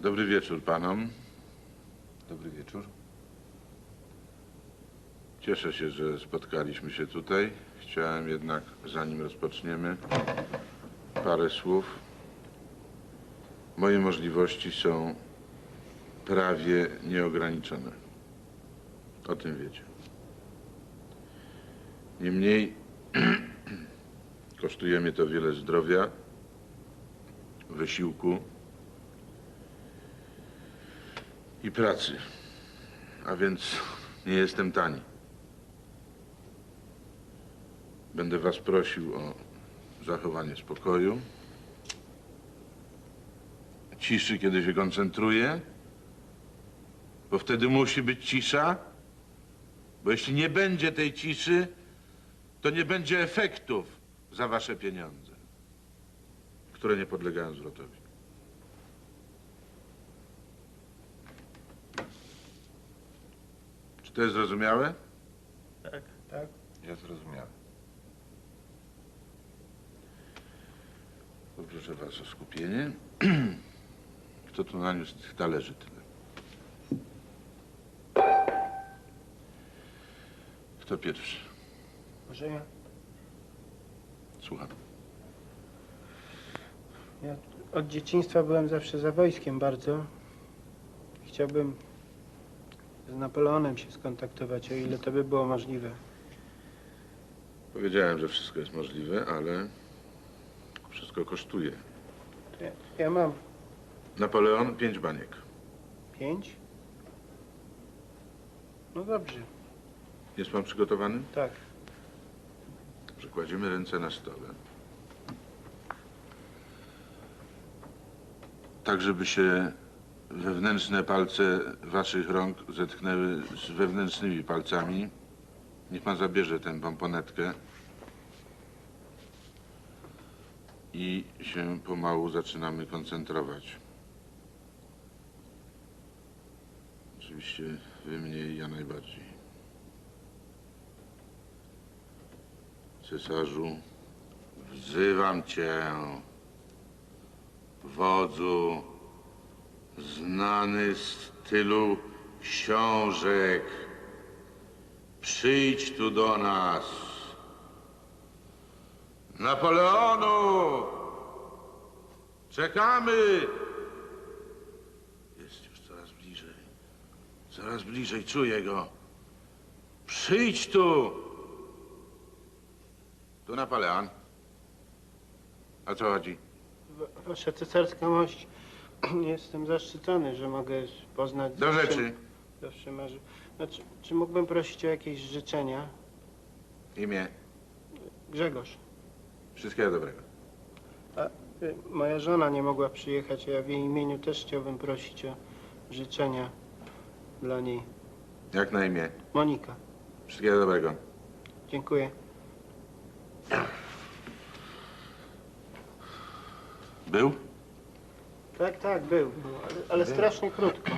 Dobry wieczór panom. Dobry wieczór. Cieszę się, że spotkaliśmy się tutaj. Chciałem jednak, zanim rozpoczniemy, parę słów. Moje możliwości są prawie nieograniczone. O tym wiecie. Niemniej kosztuje mnie to wiele zdrowia, wysiłku i pracy. A więc nie jestem tani. Będę was prosił o zachowanie spokoju, ciszy, kiedy się koncentruję, bo wtedy musi być cisza, bo jeśli nie będzie tej ciszy, to nie będzie efektów za wasze pieniądze, które nie podlegają zwrotowi. Czy to jest zrozumiałe? Tak. Tak. Jest zrozumiałe. Poproszę was o skupienie. Kto tu naniósł tych talerzy tyle? Kto pierwszy? Może ja? Słucham. Ja od dzieciństwa byłem zawsze za wojskiem bardzo. Chciałbym z Napoleonem się skontaktować, o ile to by było możliwe. Powiedziałem, że wszystko jest możliwe, ale wszystko kosztuje. Ja, ja mam Napoleon, pięć baniek. pięć. No dobrze, Jest pan przygotowany? tak. Przekładziemy ręce na stole. Tak, żeby się wewnętrzne palce waszych rąk zetknęły z wewnętrznymi palcami. Niech pan zabierze tę pomponetkę. I się pomału zaczynamy koncentrować. Oczywiście wy mniej, ja najbardziej. Cesarzu, wzywam cię, wodzu, znany z tylu książek. Przyjdź tu do nas. Napoleonu! Czekamy! Jest już coraz bliżej. Coraz bliżej, czuję go. Przyjdź tu! Tu Napoleon. A co chodzi? Wa- Wasza cesarska mość, jestem zaszczycony, że mogę poznać... Do zawsze- rzeczy. Zawsze marzy... Znaczy, czy mógłbym prosić o jakieś życzenia? Imię. Grzegorz, Wszystkiego dobrego. a y, moja żona nie mogła przyjechać, a ja w jej imieniu też chciałbym prosić o życzenia dla niej. Jak na imię? Monika, Wszystkiego dobrego. dziękuję. Był? Tak, tak, był, był ale, ale strasznie krótko.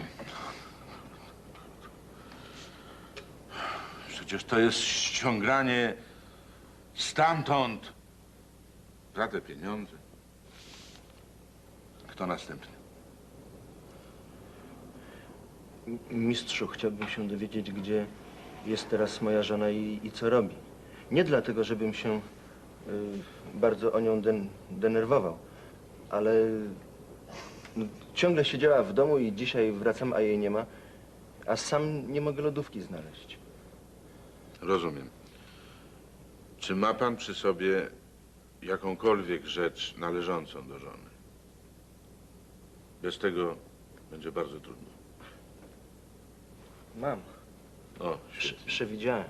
Przecież to jest ściąganie stamtąd za te pieniądze. Kto następny? Mistrzu, chciałbym się dowiedzieć, gdzie jest teraz moja żona i, i co robi. Nie dlatego, żebym się y, bardzo o nią den, denerwował, ale no, ciągle siedziała w domu i dzisiaj wracam, a jej nie ma, a sam nie mogę lodówki znaleźć. Rozumiem. Czy ma pan przy sobie jakąkolwiek rzecz należącą do żony? Bez tego będzie bardzo trudno. Mam, O, Prze świetnie. przewidziałem.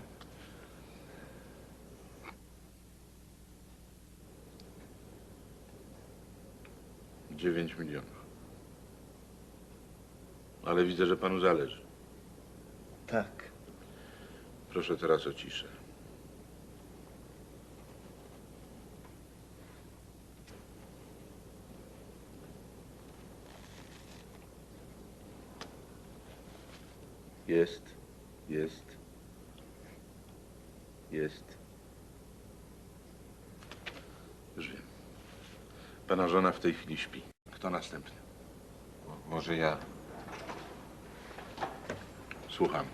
Dziewięć milionów. Ale widzę, że panu zależy. Tak. Proszę teraz o ciszę. Jest, jest, jest. Już wiem. Pana żona w tej chwili śpi. Kto następny? Może ja. Słucham.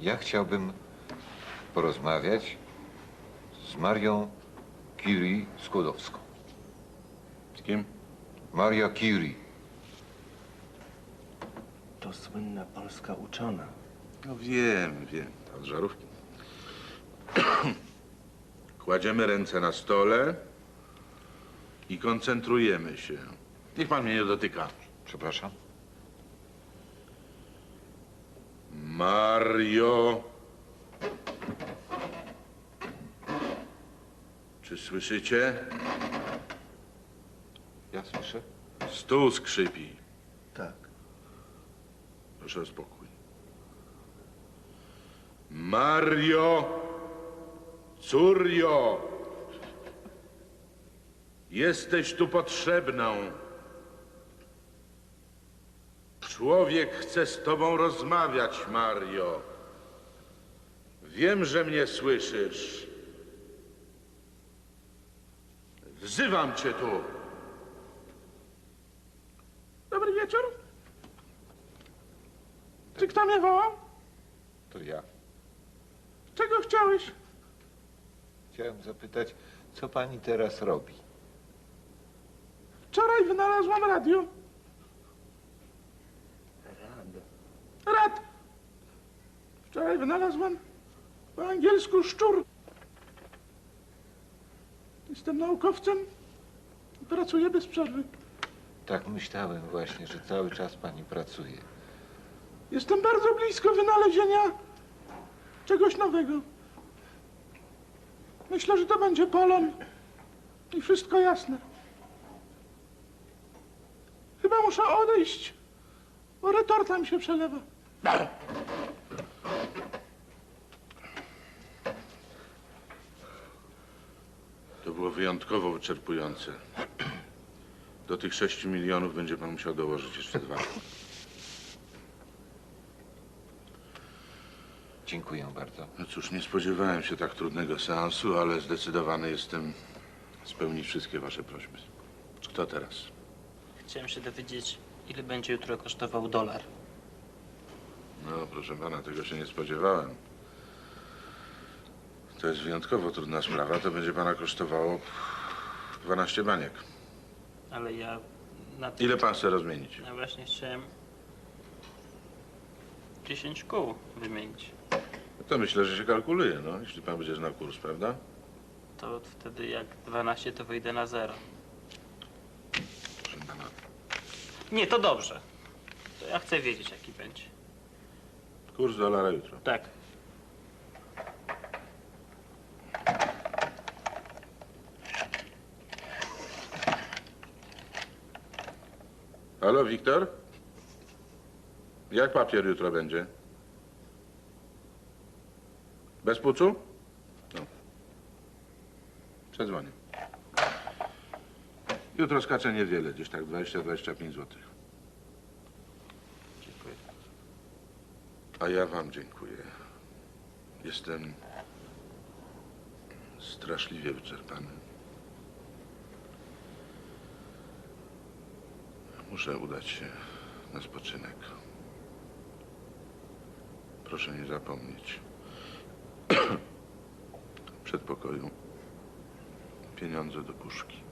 Ja chciałbym porozmawiać z Marią Curie Skłodowską. Z kim? Maria Curie. To słynna polska uczona. No wiem, wiem. Od żarówki. Kładziemy ręce na stole i koncentrujemy się. Niech pan mnie nie dotyka. Przepraszam. Mario. Czy słyszycie? Ja słyszę. Stół skrzypi. Tak. Proszę o spokój. Mario, cório, jesteś tu potrzebną. Człowiek chce z tobą rozmawiać, Mario. Wiem, że mnie słyszysz. Wzywam cię tu. Dobry wieczór. Czy kto mnie wołał? To ja. Czego chciałeś? Chciałem zapytać, co pani teraz robi? Wczoraj wynalazłam radio. Rad. Rad. Wczoraj wynalazłam po angielsku szczur. Jestem naukowcem i pracuję bez przerwy. Tak myślałem właśnie, że cały czas pani pracuje. Jestem bardzo blisko wynalezienia czegoś nowego. Myślę, że to będzie polon i wszystko jasne. Chyba muszę odejść, bo retorta mi się przelewa. To było wyjątkowo wyczerpujące. Do tych 6 milionów będzie pan musiał dołożyć jeszcze dwa. Dziękuję bardzo. No cóż, nie spodziewałem się tak trudnego seansu, ale zdecydowany jestem spełnić wszystkie wasze prośby. Kto teraz? Chciałem się dowiedzieć, ile będzie jutro kosztował dolar. Proszę pana, tego się nie spodziewałem. To jest wyjątkowo trudna sprawa. To będzie pana kosztowało 12 baniek. Ale ja na tym... Ile pan chce rozmienić? Ja właśnie chciałem 10 kół wymienić. To myślę, że się kalkuluje, no, jeśli pan będzie znał kurs, prawda? To wtedy jak 12 to wyjdę na zero. Proszę pana. Nie, to dobrze. To ja chcę wiedzieć, jaki będzie. Kurs dolara jutro. Tak. Halo, Wiktor? Jak papier jutro będzie? Bez pucu? No. Przedzwonię. Jutro skacze niewiele, gdzieś tak 20-25 zł. Dziękuję. A ja wam dziękuję. Jestem straszliwie wyczerpany. Muszę udać się na spoczynek. Proszę nie zapomnieć. W przedpokoju pieniądze do puszki.